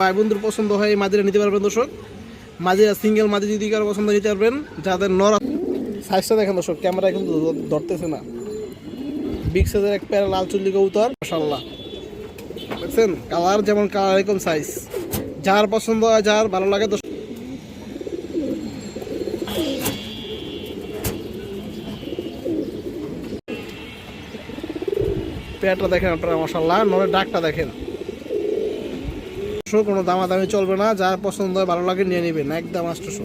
ভাই বন্ধুর পছন্দ হয় এই মাদিরা নিতে পারবেন দর্শক। মাদিরা সিঙ্গেল মাদি যদি কারও পছন্দ নিতে পারবেন। যাদের নর সাইজটা দেখেন দর্শক ক্যামেরা কিন্তু ধরতেছে না। বিগ সাইজের এক প্যারা লাল চুল্লি কবুতর মাশাল্লাহ দেখছেন? কালার যেমন কালার এরকম সাইজ যার পছন্দ হয়, যার ভালো লাগে দর্শক। পেয়ারটা দেখেন আপনারা মশাল্লাহ নরের ডাকটা দেখেন। আটশো কোনো দামাদামি চলবে না যার পছন্দ হয়, ভালো লাগে, নিয়ে নেবেন, একদম আটশোশো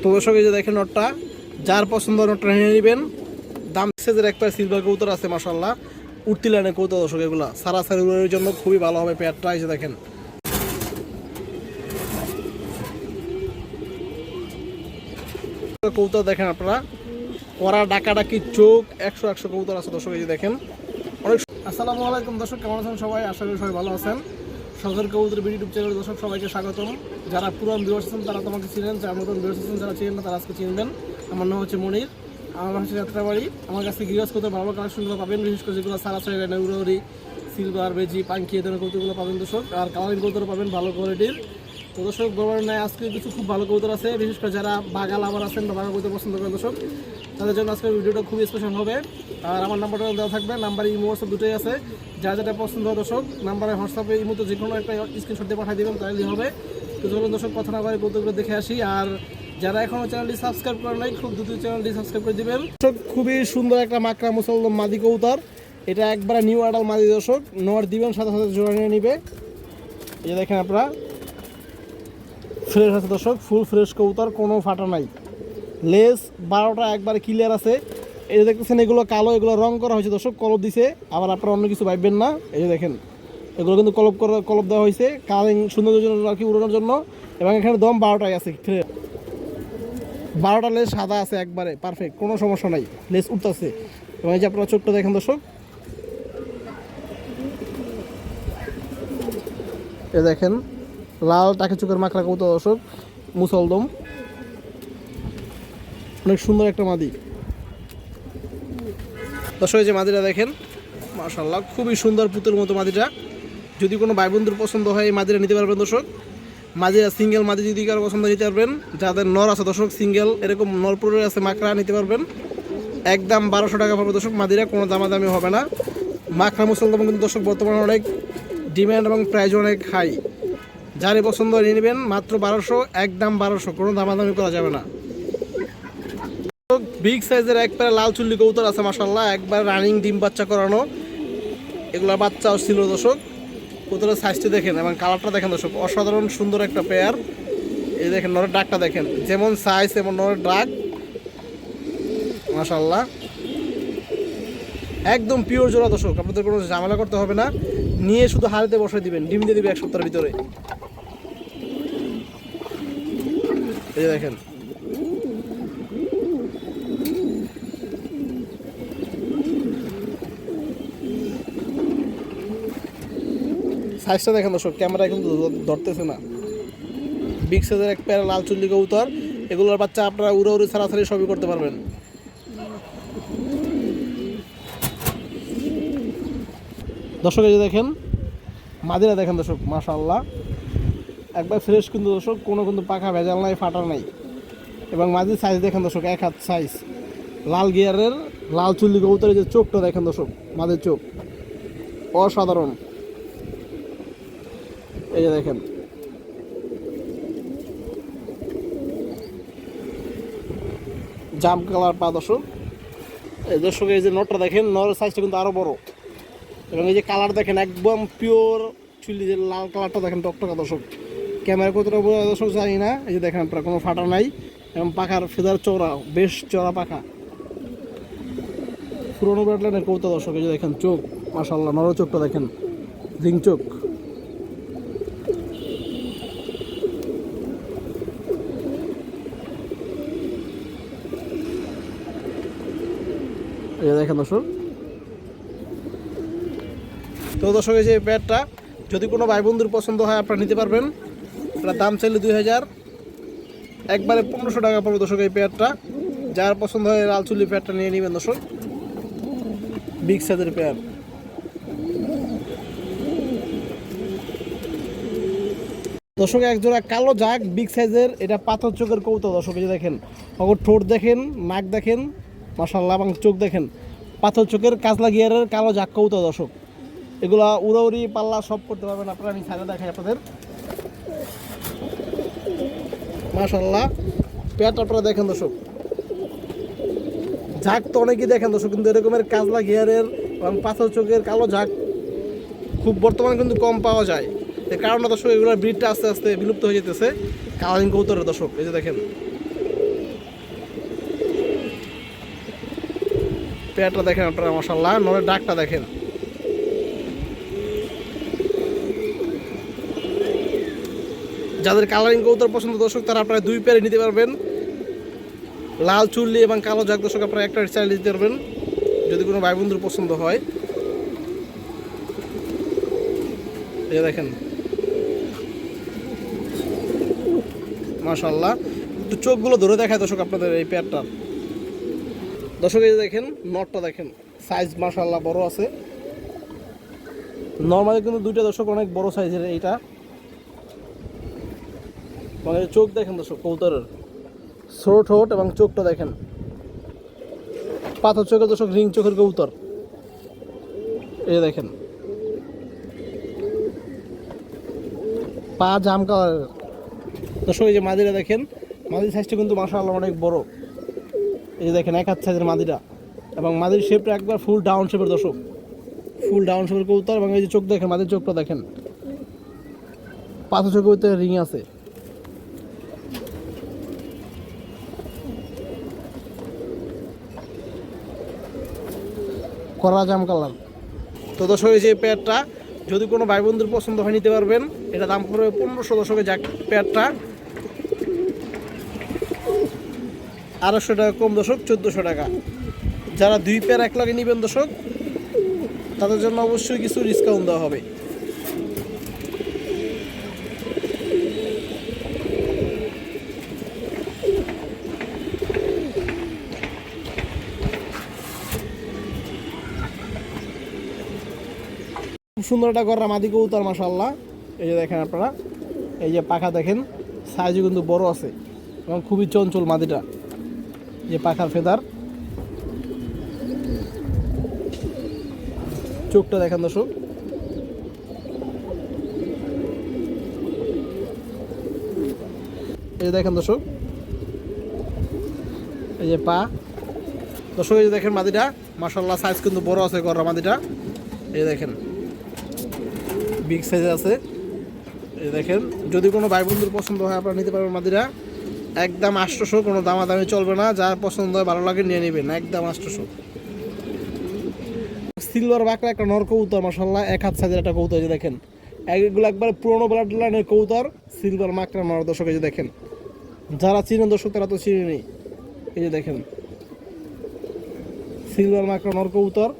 তো দর্শক, এই যে দেখেন নোটটা, যার পছন্দ নোটটা নিয়ে নেবেন। দাম সেজের একটা সিলভার কৌতর আছে মাসাল্লাহ উঠতি লাইনে কৌতর দর্শক, এগুলা। সারা সারির জন্য খুবই ভালো হবে পেয়ারটা এসে দেখেন। কৌতর দেখেন আপনারা ওরা ডাকাডাকি চোখ, একশো একশো কবুতর আছে, দর্শক, এই যে দেখেন। আসসালামু আলাইকুম, দর্শক, কেমন আছেন সবাই? আশা করি সবাই ভালো আছেন। সরকার কবুতর ইউটিউব চ্যানেল দর্শক, সবাইকে স্বাগতম। যারা পুরান ভিউয়ার্স আছেন, তারা তোমাকে চিনেন, যারা নতুন ভিউয়ার্স আছেন, যারা চিনেন না, তারা আজকে চিনবেন আমার নাম হচ্ছে মনির, আমার হচ্ছে যাত্রাবাড়ি। আমার কাছে গৃহস্থ করতে ভালো কালেকশনগুলো পাবেন, বিশেষ করে যেগুলো সারা সাইড নেউরি সিলভার বেজি, পাঙ্কি, এ ধরনের কৌতুকগুলো পাবেন দর্শক। আর কালারিং কৌতুক পাবেন, ভালো কোয়ালিটির তো দর্শক বরাবর নেয় আজকে কিছু খুব ভালো কৌতুক আছে, বিশেষ করে যারা বাগাল আবার আছেন বা বাগা কৌতুক পছন্দ করেন দর্শক। তাদের জন্য আজকের ভিডিওটা খুবই স্পেশাল হবে। আর আমার নাম্বারটা দেওয়া থাকবে নাম্বার ইমো হোয়াটসঅ্যাপ দুটোই আছে। যা যেটা পছন্দ হয় দর্শক নাম্বারে হোয়াটসঅ্যাপে এই ইমোতে যে কোনো একটা স্ক্রিনশট দিয়ে পাঠিয়ে দেবেন তাহলেই হবে। তো চলুন দর্শক, কথা না কৌতুকগুলো দেখে আসি। আর যারা এখনও চ্যানেলটি সাবস্ক্রাইব করেন নাই, খুব দ্রুত চ্যানেলটি সাবস্ক্রাইব করে দিবেন। খুবই সুন্দর একটা মাকড়া মুসলদম মাদি কৌতার এটা একবারে নিউ আডাল মাদি দর্শক। নোয়ার দিবেন, সাথে সাথে জোড়া নিয়ে নিবে। এই দেখেন আপনারা। ফ্রেশ আছে দর্শক ফুল ফ্রেশ কবুতর, কোনো ফাটা নাই। লেস, বারোটা একবারে ক্লিয়ার আছে। এই যে দেখতেছেন, এগুলো কালো, এগুলো রং করা হয়েছে দর্শক, কলপ দিছে। আবার আপনারা অন্য কিছু ভাববেন না। এই যে দেখেন, এগুলো কিন্তু কলপ করা, কলপ দেওয়া হয়েছে। কালিং সৌন্দর্যের জন্য আর কি উড়ানোর জন্য। এবং এখানে দম বারোটাই আছে বারোটা লেস সাদা আছে একবারে পারফেক্ট কোনো সমস্যা নাই। লেস উঠতেছে। এবং এই যে আপনারা চোখটা দেখেন দর্শক। এ দেখেন, লাল টাকে চোখের মাকড়া কৌতো দর্শক, মুসলদম। অনেক সুন্দর একটা মাদি। দর্শক যে মাদিটা দেখেন মাশাল্লাহ খুবই সুন্দর পুতুর মতো মাদিটা। যদি কোনো ভাই বন্ধুর পছন্দ হয়, এই মাদিটা নিতে পারবেন, দর্শক। মাদিরা সিঙ্গেল মাদি যদি কারও পছন্দ নিতে পারবেন। যাদের নর আছে, দর্শক, সিঙ্গেল, এরকম নরপুরের আছে, মাকড়া, নিতে পারবেন। একদম বারোশো টাকা পাবে দর্শক, মাদিরা, কোনো দামাদামি হবে না। মাকড়া মুসলদম কিন্তু, দর্শক, বর্তমানে অনেক ডিম্যান্ড এবং প্রাইস অনেক হাই। যারই পছন্দ নিয়ে নেবেন। মাত্র বারোশো, একদম বারোশো, কোনো দামাদামি করা যাবে না। বিগ সাইজের একবারে লাল চুল্লি কৌতর আছে মাসাল্লাহ একবার রানিং ডিম বাচ্চা করানো। এগুলো বাচ্চাও ছিল, দর্শক। কৌতরের সাইজটা দেখেন এবং কালারটা দেখেন, দর্শক। অসাধারণ সুন্দর একটা পেয়ার এই দেখেন, নরের ডাকটা দেখেন। যেমন সাইজ এমন নরের ডাক মাসাল্লাহ একদম পিওর জোড়া, দর্শক। আপনাদের কোনো ঝামেলা করতে হবে না। নিয়ে শুধু হাড়িতে বসে দিবেন। ডিম দিয়ে দিবে এক সপ্তাহের ভিতরে। এই দেখেন। সাইজটা দেখেন দর্শক, ক্যামেরা কিন্তু ধরতেছে না। বিগ সাইজের এক প্যারা লাল চুল্লি কবুতর, এগুলোর বাচ্চা আপনারা উড়ে উড়ে ছাড়াছাড়ি সবই করতে পারবেন। দর্শক, এই যে দেখেন, মাদিরা দেখেন দর্শক মাশাল্লাহ একবার ফ্রেশ কিন্তু দর্শক, কোনো কিন্তু পাখা ভেজাল নাই ফাটা নাই। এবং মাঝির সাইজ দেখেন দর্শক, এক হাত সাইজ লাল গিয়ারের লাল চুল্লি কবুতরের যে চোখটা দেখেন দর্শক, মাঝের চোখ। অসাধারণ। এই যে দেখেন। জাম কালার পা দর্শক। এই দর্শক, এই যে নটটা দেখেন নরের সাইজটা কিন্তু আরও বড়। এবং এই যে কালার দেখেন, একদম পিওর চুল্লি যে লাল কালারটা দেখেন টকটকা দর্শক। ক্যামেরা কতটা বোঝা দর্শক জানি না। এই যে দেখেন কোনো ফাটা নাই। এবং পাখার ফেদার চওড়া, বেশ চওড়া পাখা। পুরোনো ব্যাটলাইনের কৌতা দর্শক, এই যে দেখেন, চোখ। মাসাল্লাহ নর চোখটা দেখেন। রিং চোখ। এই দেখেন দর্শক। তো দর্শক, এই যে প্যাডটা যদি কোনো ভাই বন্ধুর পছন্দ হয়, আপনারা নিতে পারবেন। এটা দাম চাইলে দুই হাজার। একবারে পনেরোশো টাকা পড়বে দর্শক এই পেয়ারটা যার পছন্দ হয় লাল চুল্লি পেয়ারটা নিয়ে নেবেন দর্শক। বিগ সাইজের পেয়ার দর্শক, এক জোড়া কালো জাগ বিগ সাইজের এটা পাথর চোখের কৌতুক দর্শক, এই দেখেন। অগর ঠোঁট দেখেন, নাক দেখেন। মাসাল্লাহ এবং চোখ দেখেন, পাথর চোখের কাজলা গিয়ারের কালো জাগ কৌতুক দর্শক। এগুলা উড়াউড়ি, পাল্লা সব করতে পারবেন। আপনারা আমি সাইডে দেখাই আপনাদের। মাশাল্লাহ পেট আপনারা দেখেন, দর্শক। ঝাঁক তো অনেকেই দেখেন, দর্শক, কিন্তু এরকমের কাজলা গিয়ারের এবং পাথর চোখের কালো ঝাঁক খুব বর্তমানে কিন্তু কম পাওয়া যায়। এর কারণে, দর্শক, এগুলোর ব্রিডটা আস্তে আস্তে বিলুপ্ত হয়ে যেতেছে। কালারিং কৌতরের দর্শক, এই যে দেখেন। পেটটা দেখেন আপনারা মশাল্লাহ নরের ডাকটা দেখেন। যাদের কালারিং কৌতর পছন্দ, দর্শক, তারা আপনারা দুই পেয়ারে নিতে পারবেন। লাল চুল্লি এবং কালো জাগ, দর্শক, আপনারা একটা চাইলে দিতে পারবেন। যদি কোনো ভাই বন্ধুর পছন্দ হয়। এই দেখেন। মাশাল্লাহ একটু চোখগুলো ধরে দেখায়, দর্শক, আপনাদের এই পেয়ারটার। দর্শক, এই দেখেন নটটা দেখেন সাইজ মাশাল্লাহ বড় আছে। নর্মালি কিন্তু দুইটা দর্শক অনেক বড় সাইজের এইটা। মানে চোখ দেখেন দর্শক কৌতরের ছোট ঠোঁট এবং চোখটা দেখেন। পাথর চোখের দর্শক, রিং চোখের কৌতর এই দেখেন। পা জাম কালারের। দর্শক, এই যে মাদিরা দেখেন, মাদির সাইজটা কিন্তু মাশাআল্লাহ অনেক বড়। এই যে দেখেন এক হাত সাইজের মাদিরা এবং মাদির শেপটা একবার ফুল ডাউন শেপের দর্শক। ফুল ডাউন শেপের কবুতর এবং এই যে চোখ দেখেন, মাদির চোখটা দেখেন। পাথর ভিতরে রিং আছে। করা জাম কালার। তো দর্শক, এই যে পেয়ারটা যদি কোনো ভাই বন্ধুর পছন্দ হয়, নিতে পারবেন। এটা দাম পড়বে পনেরোশো দশকে যাক পেয়ারটা আড়াইশো টাকা কম দশক চোদ্দোশো টাকা। যারা দুই পেয়ার এক লাগে নেবেন দশক তাদের জন্য অবশ্যই কিছু ডিসকাউন্ট দেওয়া হবে। সুন্দর একটা গররা মাদি কবুতর মাসাল্লাহ এই যে দেখেন আপনারা, এই যে পাখা দেখেন সাইজও কিন্তু বড় আছে এবং খুবই চঞ্চল মাদিটা। যে পাখার ফেদার। চোখটা দেখেন দর্শক। এই যে দেখেন দর্শক। এই যে পা। দর্শক, এই যে দেখেন মাদিটা। মাসাল্লাহ সাইজ কিন্তু বড় আছে গররা মাদিটা। এই দেখেন। বিগ সাইজ আছে। এই দেখেন। যদি কোনো ভাই বন্ধুর পছন্দ হয়, আপনারা নিতে পারবেন মাদিরা একদম আষ্টশো, কোনো দামাদামি চলবে না যার পছন্দ হয়, ভালো লাগে, নিয়ে নেবেন। একদম আষ্টশো। সিলভার বাঁকড়া একটা নর কবুতর মাসাল্লাহ এক হাত সাইজের একটা কবুতর দেখেন। এগুলো একবার পুরোনো ব্লাড লাইনের কবুতর, সিলভার মাকড়া নর দর্শক, এই যে দেখেন। যারা চিনেন দর্শক, তারা তো চিনে নেই এই যে দেখেন। সিলভার মাকড়া নর কবুতর।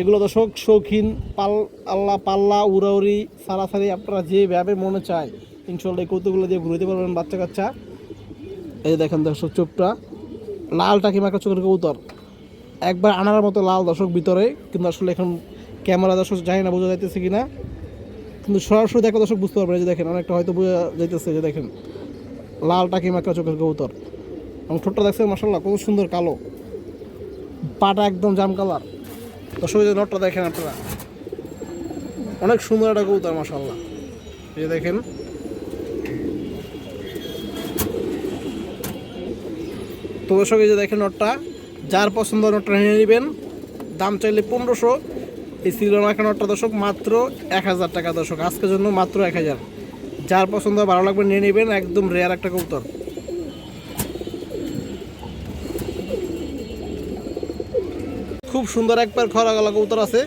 এগুলো দর্শক, শৌখিন, পাল, আল্লাহ, পাল্লা, উড়াউড়ি, সারাসারি, আপনারা যেভাবে মনে চায় ইনশাল্লাহ এই কৌতুকগুলো দিয়ে ঘুরতে পারবেন বাচ্চা কাচ্চা এই যে দেখেন দর্শক চোখটা লাল টাকি মাখা চোখের কবুতর? একবার আনার মতো লাল দর্শক ভিতরে, কিন্তু আসলে এখন ক্যামেরা দর্শক জানি না বোঝা যাইতেছে কিনা। কিন্তু সরাসরি দেখা দর্শক বুঝতে পারবে যে দেখেন, অনেকটা হয়তো বোঝা যাইতেছে যে দেখেন লাল টাকি মাখা চোখের কবুতর। এবং ঠোঁটটা দেখছেন মাসাল্লাহ কত সুন্দর কালো। পাটা একদম জাম কালার। দর্শক যে নটটা দেখেন আপনারা। অনেক সুন্দর একটা কবুতর মাসাল্লাহ এই যে দেখেন তো দর্শক, এই যে দেখেন নটটা, যার পছন্দ নটটা নিয়ে নেবেন। দাম চাইলে পনেরোশো। এই শ্রীলঙ্কা নটটা দর্শক, মাত্র এক হাজার টাকা দর্শক, আজকের জন্য মাত্র এক হাজার। যার পছন্দ ভালো লাগবে নিয়ে নেবেন, একদম রেয়ার একটা কবুতর। খুব সুন্দর একবার খরা গলা কবুতর আছে।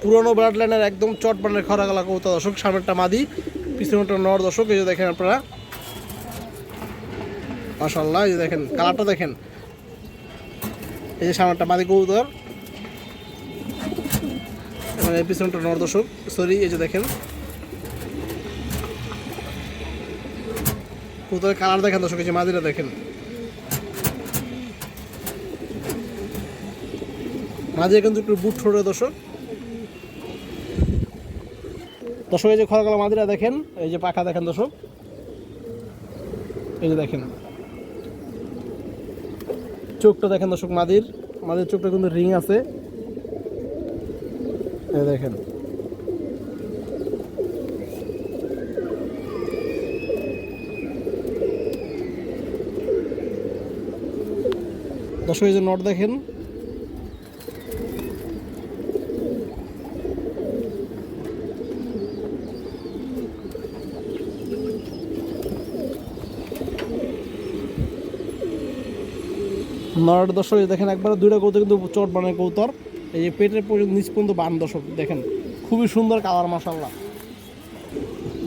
পুরনো ব্লাড লাইনের একদম চট বানের খরা গলা কবুতর দর্শক, সামনেরটা মাদি, পিছনেরটা নর দর্শক, এই যে দেখেন আপনারা। মাশাল্লাহ এই দেখেন কালারটা দেখেন। এই যে সামনেরটা মাদি কবুতর। এবং এই পিছনটা নর দর্শক সরি এই যে দেখেন। কবুতরের কালার দেখেন দর্শক, এই যে মাদিরা দেখেন। মাঝে কিন্তু একটু বুট ঠোঁটে দর্শক। দর্শক, এই যে খরকালা মাদিরা দেখেন, এই যে পাখা দেখেন দর্শক। এই যে দেখেন। চোখটা দেখেন দর্শক, মাদির মাদির চোখটা কিন্তু রিং আছে। দেখেন। দর্শক, এই যে নট দেখেন নট দর্শক দেখেন একবার দুইটা কৌতো কিন্তু চট বানায় কৌতর। এই যে পেটের পর্যন্ত নিচ পর্যন্ত বান দর্শক দেখেন। খুবই সুন্দর কালার মাসাল্লাহ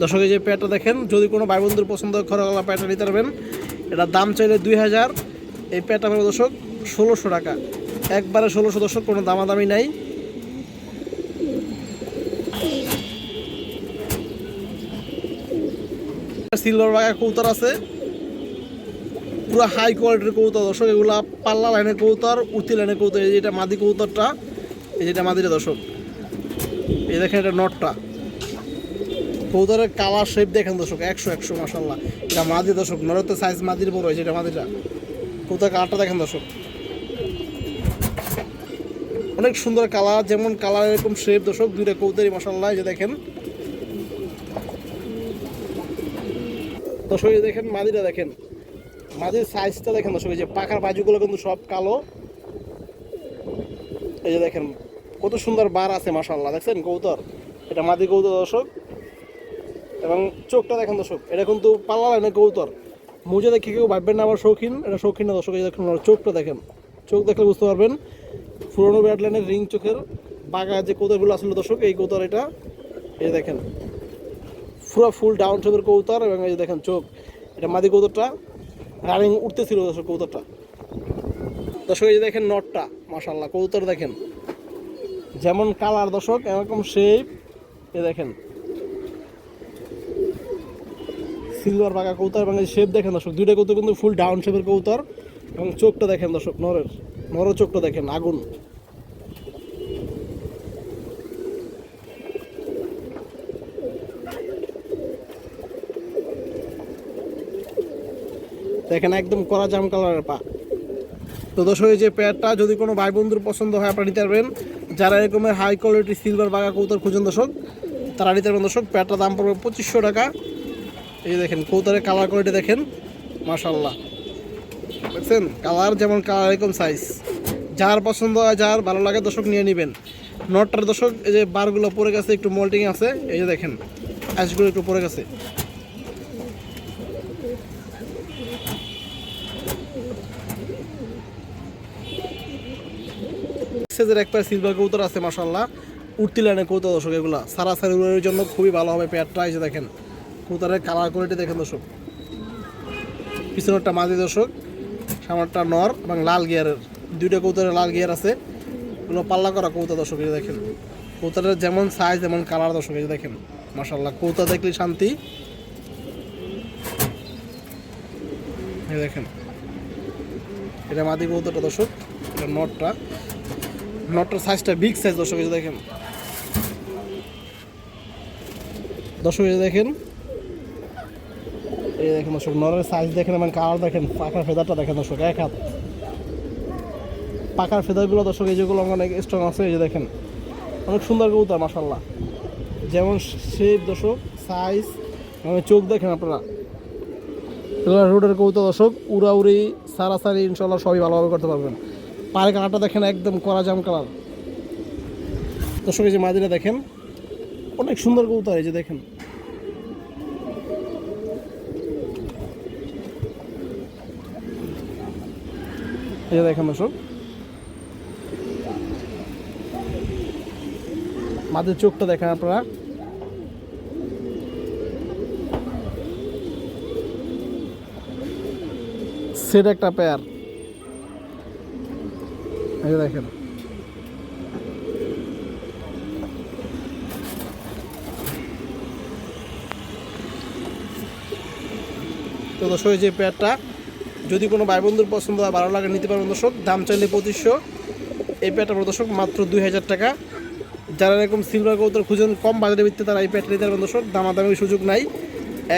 দর্শক, এই যে প্যাটটা দেখেন, যদি কোনো ভাই বন্ধুর পছন্দ করে গলা প্যাটটা নিতে পারবেন। এটার দাম চাইলে দুই হাজার। এই প্যাটটা পাবে দর্শক, ষোলোশো টাকা। একবারে ষোলোশো দর্শক, কোনো দামাদামি নাই। সিলভার বাগা কৌতর আছে। পুরো হাই কোয়ালিটির কৌতর দর্শক, এগুলা পাল্লা লাইনের কৌতর উতি লাইনের কৌতর এই যেটা মাদি কৌতরটা এই যেটা মাদিটা, দর্শক। এই দেখেন এটা নটটা কৌতরের কালার শেপ দেখেন, দর্শক, একশো একশো মাসাল্লাহ এটা মাদি, দর্শক নরের তো সাইজ মাদির বড় হয়েছে এটা মাদিটা। কৌতার কালারটা দেখেন, দর্শক। অনেক সুন্দর কালার যেমন কালার এরকম শেপ দর্শক, দুইটা কৌতারি মশাল্লা যে দেখেন। দর্শক দেখেন, মাদিটা দেখেন। মাঝের সাইজটা দেখেন দর্শক, এই যে পাখার বাজুগুলো কিন্তু সব কালো। এই যে দেখেন, কত সুন্দর বার আছে মাশাল্লাহ দেখছেন কৌতর এটা মাদি কৌতর দর্শক। এবং চোখটা দেখেন দর্শক, এটা কিন্তু পাল্লা লাইনে কৌতর মুজে দেখে কেউ ভাববেন না আবার শৌখিন, এটা শৌখিন না দর্শক, এই দেখেন চোখটা দেখেন। চোখ দেখলে বুঝতে পারবেন, পুরোনো ব্যাট লাইনের রিং চোখের বাগা যে কৌতরগুলো আসলে দর্শক, এই কৌতর এটা। এই দেখেন, পুরো ফুল ডাউন শেপের কৌতর এবং এই যে দেখেন চোখ, এটা মাদি কৌতরটা। রানিং উঠতেছিল দর্শক কবুতরটা। দর্শক, এই যে দেখেন নটটা মাসাল্লাহ কবুতর দেখেন। যেমন কালার দর্শক, এরকম শেপ এ দেখেন। সিলভার পাকা কবুতর এবং শেপ দেখেন দর্শক, দুইটা কবুতর কিন্তু ফুল ডাউন শেপের কবুতর এবং চোখটা দেখেন দর্শক, নরের নরের চোখটা দেখেন, আগুন। দেখেন একদম কড়া জাম কালারের পা। তো দর্শক যে পেয়ারটা যদি কোনো ভাই বন্ধুর পছন্দ হয়, আপনারা নিতে পারবেন। যারা এরকমের হাই কোয়ালিটি সিলভার বাগা কৌতার খুঁজেন দর্শক, তারা নিতে পারবেন দর্শক। পেয়ারটার দাম পড়বে পঁচিশশো টাকা। এই দেখেন কৌতারের কালার কোয়ালিটি দেখেন। মাশাল্লাহ দেখছেন? কালার যেমন কালার এরকম সাইজ যার পছন্দ হয়, যার ভালো লাগে দর্শক, নিয়ে নেবেন। নটটার দর্শক, এই যে বারগুলো পরে গেছে, একটু মোল্টিং আছে। এই যে দেখেন আইসগুলো একটু পরে গেছে। সাইজের এক পায়ে সিলভার কৌতর আছে মাসাল্লাহ উঠতি লাইনের কৌতর দর্শক, এগুলা সারা সারিগুলোর জন্য খুবই ভালো হবে পেয়ারটা এসে দেখেন কৌতারের কালার কোয়ালিটি দেখেন দর্শক। পিছনেরটা মাঝি দর্শক, সামনেরটা নর এবং লাল গিয়ারের দুইটা কৌতারের লাল গিয়ার আছে। এগুলো পাল্লা করা কৌতা দর্শক, এই দেখেন। কৌতারের যেমন সাইজ যেমন কালার দর্শক, এই দেখেন। মাসাল্লাহ কৌতা দেখলে শান্তি। দেখেন, এটা মাদি কৌতাটা দর্শক, এটা নটটা নটটার সাইজটা বিগ সাইজ দর্শক দেখেন। দর্শক দেখেন। এই দেখেন, দর্শক নরের সাইজ দেখেন, এবং কালার দেখেন, পাখার ফেদারটা দেখেন, দর্শক, এক হাত। পাখার ফেদারগুলো, দর্শক, এই যেগুলো অনেক স্ট্রং আছে, এই যে দেখেন। অনেক সুন্দর কবুতর মাসাল্লাহ যেমন শেপ দর্শক সাইজ এবং চোখ দেখেন আপনারা। রোডের কবুতর, দর্শক, উড়াউড়ি, সারাসারি ইনশাল্লাহ সবই ভালোভাবে করতে পারবেন। পায়ের কালারটা দেখেন একদম কড়া জাম কালার। দর্শক, এই যে মাদিরা দেখেন, অনেক সুন্দর কবুতর, এই যে দেখেন। এই যে দেখেন দর্শক, মাদের চোখটা দেখেন আপনারা। সেটা একটা পেয়ার দেখেন। তো দর্শক যে পেয়ারটা, যদি কোনো ভাই বন্ধুর পছন্দ হয়, ভালো লাগে, নিতে পারবেন দর্শক, দাম চাইলে পঁচিশশো। এই পেয়ারটা দর্শক, মাত্র দুই হাজার টাকা। যারা এরকম সিলভার কৌতর খুঁজেন, কম বাজারে ভিত্তিতে তারা এই পেয়ারটা নিতে পারবেন দর্শক, দামাদামির সুযোগ নাই।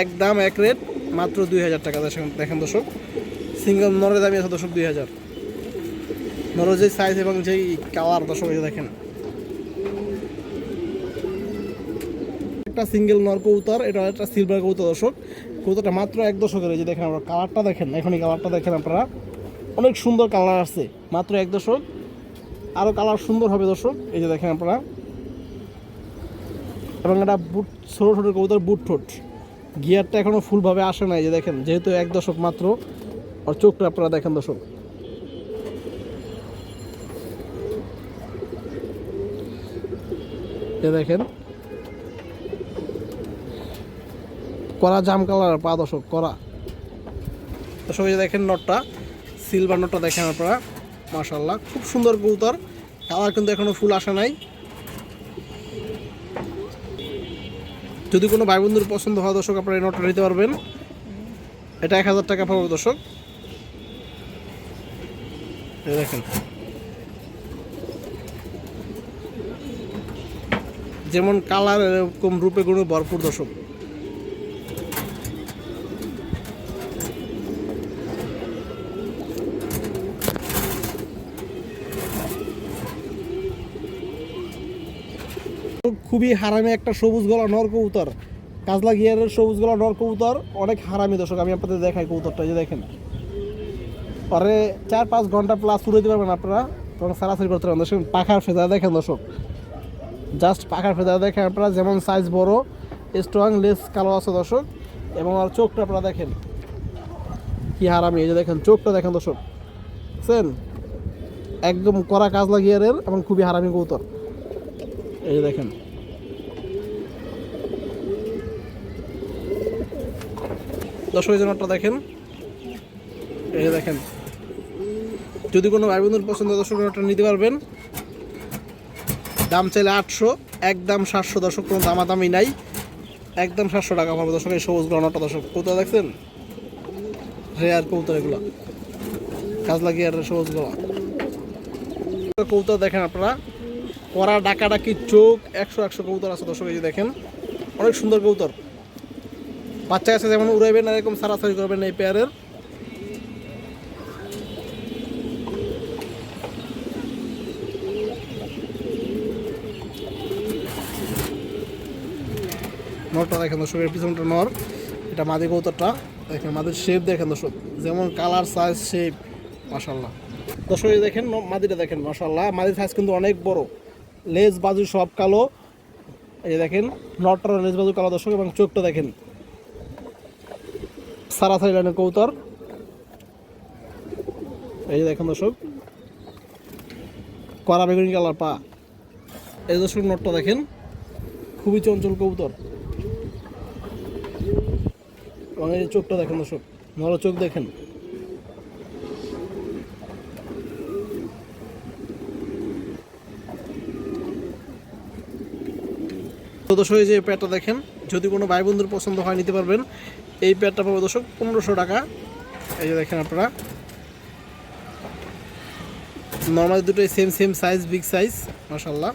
এক দাম, এক রেট, মাত্র দুই হাজার টাকা। দেখেন দর্শক, সিঙ্গেল নরের দামই আছে দর্শক, দুই হাজার। নরের যে সাইজ এবং যেই কালার দর্শক এই দেখেন। একটা সিঙ্গেল নর কবুতর, এটা একটা সিলভার কবুতর দর্শক। কবুতরটা মাত্র এক দশকের, এই যে দেখেন আপনারা কালারটা দেখেন এখনই কালারটা দেখেন আপনারা। অনেক সুন্দর কালার আসছে, মাত্র এক দশক। আরও কালার সুন্দর হবে দর্শক, এই যে দেখেন আপনারা। এবং এটা বুট, ছোটো ছোটো কবুতর, বুট ঠোঁট। গিয়ারটা এখনও ফুলভাবে আসে না, এই যে দেখেন, যেহেতু এক দশক মাত্র, আর চোখটা আপনারা দেখেন দর্শক। দেখেন। করা জাম কালার, পা দর্শক, করা। দর্শক দেখেন নটটা সিলভার নটটা দেখেন আপনারা। মাশাল্লাহ খুব সুন্দর কবুতর। কালার কিন্তু এখনও ফুল আসে নাই। যদি কোনো ভাই বন্ধুর পছন্দ হয়, দর্শক, আপনারা এই নটটা নিতে পারবেন। এটা এক হাজার টাকা পাবো দর্শক। দেখেন। যেমন কালার এরকম রূপে গুণে ভরপুর দর্শক। খুবই হারামি একটা সবুজ গলা নর কবুতর। কাজলা গিয়ারের সবুজ গলা নর কবুতর, অনেক হারামি দর্শক। আমি আপনাদের দেখাই কবুতরটা যে দেখেন। পরে চার পাঁচ ঘণ্টা প্লাস উড়ে দিতে পারবেন আপনারা তখন সারাসারি করতে পারবেন। দর্শক পাখার ফেদা দেখেন দর্শক। জাস্ট পাখার ফেদা দেখেন আপনারা, যেমন সাইজ বড় স্ট্রং লেস কালো আছে দর্শক। এবং আর চোখটা আপনারা দেখেন, কি হারামি, এই যে দেখেন, চোখটা দেখেন দর্শক। বুঝছেন? একদম কড়া কাজ লাগিয়ে রেল এবং খুবই হারামি কবুতর। এই যে দেখেন। দর্শক, এই জন্যটা দেখেন। এই যে দেখেন। যদি কোনো ভাই বন্ধুর পছন্দ দর্শক নিতে পারবেন। দাম চাইলে আটশো একদম সাতশো দর্শক কোনো দামাদামি নাই। একদম সাতশো টাকা পাবো দর্শক, এই সবুজ গ্রহণটা দর্শক। কৌতা দেখছেন? রেয়ার কৌতর এগুলো। কাজ লাগিয়ে আর সবুজ গলা কৌতা দেখেন আপনারা, কড়া ডাকা ডাকি চোখ, একশো একশো কবুতর আছে দর্শক, এই দেখেন। অনেক সুন্দর কবুতর। বাচ্চা আছে যেমন, উড়াইবেন এরকম সারাসারি করবেন এই পেয়ারের নরটা দেখেন দর্শক এর পিছনটা নর। এটা মাদি কৌতরটা দেখেন মাদির শেপ দেখেন দর্শক। যেমন কালার সাইজ শেপ মাসাল্লাহ দর্শক দেখেন মাদিটা দেখেন মাসাল্লাহ মাদির সাইজ কিন্তু অনেক বড়। লেজ বাজু সব কালো। এই দেখেন নটটার লেজ বাজু কালো দর্শক এবং চোখটা দেখেন। সারাসারি লাইনের কৌতর এই দেখেন দর্শক। কড়া বেগুনি কালার পা। এই দর্শক নটটা দেখেন। খুবই চঞ্চল কবুতর। যে চোখটা দেখেন দর্শক নর চোখ দেখেন। দর্শক, এই যে প্যাডটা দেখেন, যদি কোনো ভাই বন্ধুর পছন্দ হয়, নিতে পারবেন। এই প্যাডটা পাবো দর্শক পনেরোশো টাকা। এই যে দেখেন আপনারা। নর্মাল দুটোই same same size big size মাসাল্লাহ